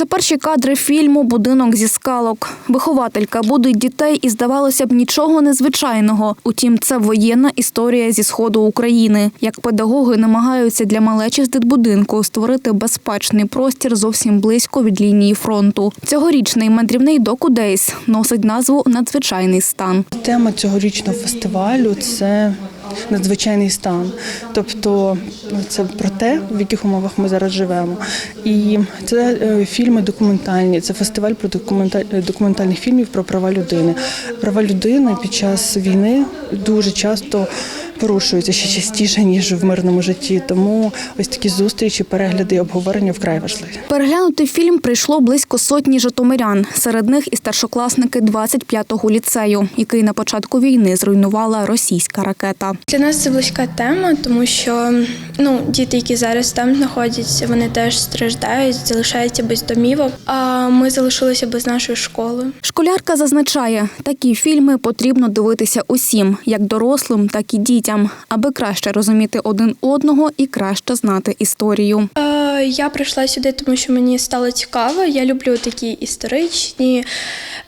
Це перші кадри фільму Будинок зі скалок. Вихователька будить дітей і, здавалося б, нічого незвичайного. Утім, це воєнна історія зі сходу України. Як педагоги намагаються для малечі з дитбудинку створити безпечний простір зовсім близько від лінії фронту. Цьогорічний мандрівний докудейс носить назву Надзвичайний стан. Тема цьогорічного фестивалю це надзвичайний стан. Тобто ну, це про те, в яких умовах ми зараз живемо. І це е, фільми документальні, це фестиваль про документаль- документальних фільмів про права людини. Права людини під час війни дуже часто порушуються ще частіше, ніж в мирному житті. Тому ось такі зустрічі, перегляди і обговорення вкрай важливі. Переглянути фільм прийшло близько сотні житомирян. Серед них і старшокласники 25-го ліцею, який на початку війни зруйнувала російська ракета. Для нас це близька тема, тому що ну, діти, які зараз там знаходяться, вони теж страждають, залишаються без домівок. А ми залишилися без нашої школи. Школярка зазначає, такі фільми потрібно дивитися усім, як дорослим, так і дітям, аби краще розуміти один одного і краще знати історію. Е, я прийшла сюди, тому що мені стало цікаво. Я люблю такі історичні,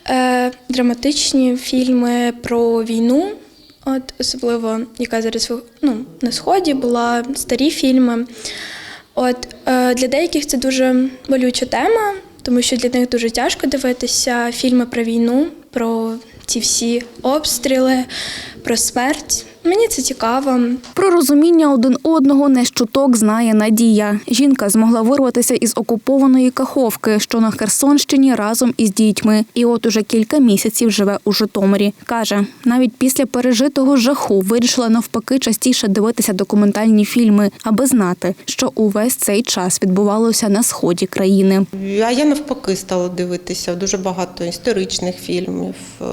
е, драматичні фільми про війну. От особливо, яка зараз ну, на сході була старі фільми. От е, для деяких це дуже болюча тема, тому що для них дуже тяжко дивитися фільми про війну, про ці всі обстріли, про смерть. Мені це цікаво. Про розуміння один одного не щуток знає Надія. Жінка змогла вирватися із окупованої Каховки, що на Херсонщині разом із дітьми. І от уже кілька місяців живе у Житомирі. Каже, навіть після пережитого жаху вирішила навпаки частіше дивитися документальні фільми, аби знати, що увесь цей час відбувалося на сході країни. А я навпаки стала дивитися дуже багато історичних фільмів, е,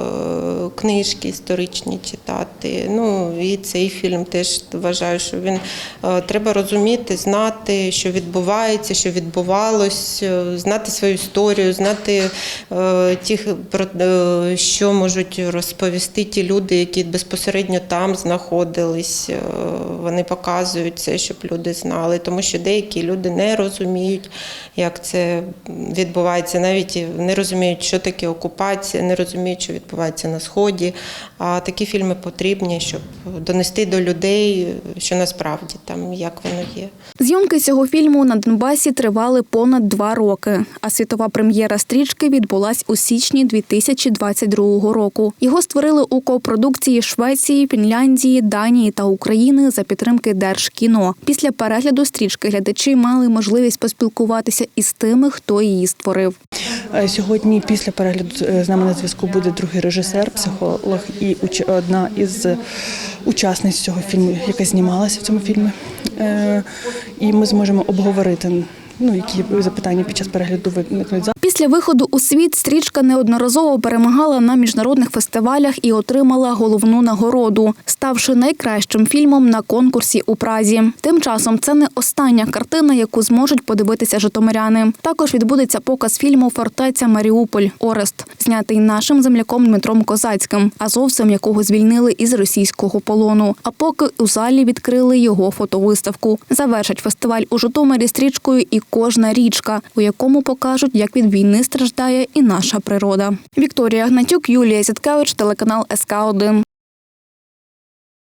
книжки історичні читати. Ну і цей фільм теж вважаю, що він е, треба розуміти, знати, що відбувається, що відбувалось, е, знати свою історію, знати е, тих що можуть розповісти ті люди, які безпосередньо там знаходились. Вони показують це, щоб люди знали, тому що деякі люди не розуміють, як це відбувається, навіть не розуміють, що таке окупація, не розуміють, що відбувається на сході. А такі фільми потрібні, щоб донести до людей, що насправді там як воно є. Зйомки цього фільму на Донбасі тривали понад два роки, а світова прем'єра стрічки відбулась у січні 2022 року. Його створили у копродукції Швеції, Фінляндії, Данії та України за підтримки Держкіно. Після перегляду стрічки глядачі мали можливість поспілкуватися із тими, хто її створив. Е, Сьогодні після перегляду е, з нами на зв'язку буде другий режисер, психолог і одна із учасниць цього фільму, яка знімалася в цьому фільмі. Е, І ми зможемо обговорити ну, які запитання під час перегляду виникнуть. Після виходу у світ стрічка неодноразово перемагала на міжнародних фестивалях і отримала головну нагороду, ставши найкращим фільмом на конкурсі у Празі. Тим часом це не остання картина, яку зможуть подивитися житомиряни. Також відбудеться показ фільму Фортеця Маріуполь Орест, знятий нашим земляком Дмитром Козацьким, азовцем якого звільнили із російського полону. А поки у залі відкрили його фотовиставку. Завершать фестиваль у Житомирі стрічкою і кожна річка, у якому покажуть, як від війни страждає і наша природа. Вікторія Гнатюк, Юлія Зіткевич, телеканал СК 1